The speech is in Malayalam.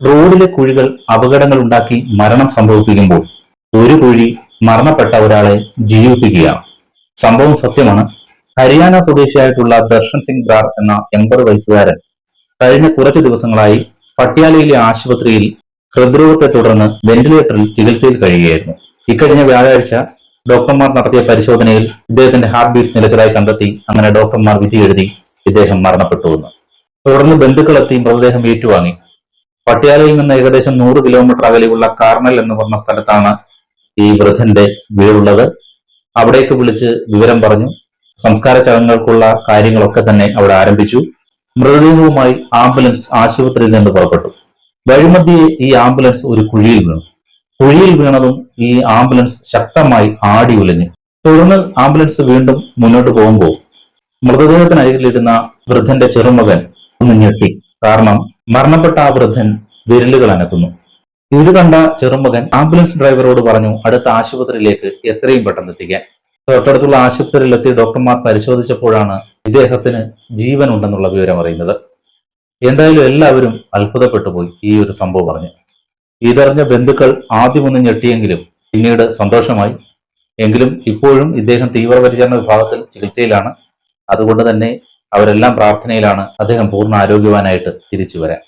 റോഡിലെ കുഴികൾ അപകടങ്ങൾ ഉണ്ടാക്കി മരണം സംഭവിപ്പിക്കുമ്പോൾ ഒരു കുഴി മരണപ്പെട്ട ഒരാളെ ജീവിപ്പിക്കുകയാണ്. സംഭവം സത്യമാണ്. ഹരിയാന സ്വദേശിയായിട്ടുള്ള ദർശൻ സിംഗ് ബ്രാർ എന്ന എൺപത് വയസ്സുകാരൻ കഴിഞ്ഞ കുറച്ച് ദിവസങ്ങളായി പട്യാലയിലെ ആശുപത്രിയിൽ ഹൃദ്രോഗത്തെ തുടർന്ന് വെന്റിലേറ്ററിൽ ചികിത്സയിൽ കഴിയുകയായിരുന്നു. ഇക്കഴിഞ്ഞ വ്യാഴാഴ്ച ഡോക്ടർമാർ നടത്തിയ പരിശോധനയിൽ ഇദ്ദേഹത്തിന്റെ ഹാർട്ട് ബീറ്റ് നിലച്ചതായി കണ്ടെത്തി അങ്ങനെ ഡോക്ടർമാർ വിധി എഴുതി ഇദ്ദേഹം മരണപ്പെട്ടുവെന്ന് തുടർന്ന് ബന്ധുക്കളെത്തി മൃതദേഹം ഏറ്റുവാങ്ങി. പട്യാലയിൽ നിന്ന് ഏകദേശം നൂറ് കിലോമീറ്റർ അകലെയുള്ള കാർണൽ എന്ന് പറഞ്ഞ സ്ഥലത്താണ് ഈ വൃദ്ധന്റെ വീടുള്ളത്. അവിടേക്ക് വിളിച്ച് വിവരം പറഞ്ഞു. സംസ്കാര ചടങ്ങുകൾക്കുള്ള കാര്യങ്ങളൊക്കെ തന്നെ അവിടെ ആരംഭിച്ചു. മൃതദേഹവുമായി ആംബുലൻസ് ആശുപത്രിയിൽ നിന്ന് പുറപ്പെട്ടു. വഴിമധ്യേ ഈ ആംബുലൻസ് ഒരു കുഴിയിൽ വീണു. കുഴിയിൽ വീണതും ഈ ആംബുലൻസ് ശക്തമായി ആടി ഉലഞ്ഞു തുടർന്ന് ആംബുലൻസ് വീണ്ടും മുന്നോട്ട് പോകുമ്പോൾ മൃതദേഹത്തിനരികിലിരുന്ന വൃദ്ധന്റെ ചെറുമകൻ ഒന്ന് ഞെട്ടി. കാരണം മരണപ്പെട്ട ആ വൃദ്ധൻ വിരലുകൾ അനക്കുന്നു. ഇത് കണ്ട ചെറുമകൻ ആംബുലൻസ് ഡ്രൈവറോട് പറഞ്ഞു അടുത്ത ആശുപത്രിയിലേക്ക് എത്രയും പെട്ടെന്ന് എത്തിക്കാൻ. തൊട്ടടുത്തുള്ള ആശുപത്രിയിലെത്തി ഡോക്ടർമാർ പരിശോധിച്ചപ്പോഴാണ് ഇദ്ദേഹത്തിന് ജീവൻ ഉണ്ടെന്നുള്ള വിവരം അറിയുന്നത്. എന്തായാലും എല്ലാവരും അത്ഭുതപ്പെട്ടു പോയി ഈ ഒരു സംഭവം പറഞ്ഞു. ഇതറിഞ്ഞ ബന്ധുക്കൾ ആദ്യമൊന്നും ഞെട്ടിയെങ്കിലും പിന്നീട് സന്തോഷമായി. എങ്കിലും ഇപ്പോഴും ഇദ്ദേഹം തീവ്രപരിചരണ വിഭാഗത്തിൽ ചികിത്സയിലാണ്. അതുകൊണ്ട് തന്നെ അവരെല്ലാം പ്രാർത്ഥനയിലാണ് അദ്ദേഹം പൂർണ ആരോഗ്യവാനായിട്ട് തിരിച്ചു വരാൻ.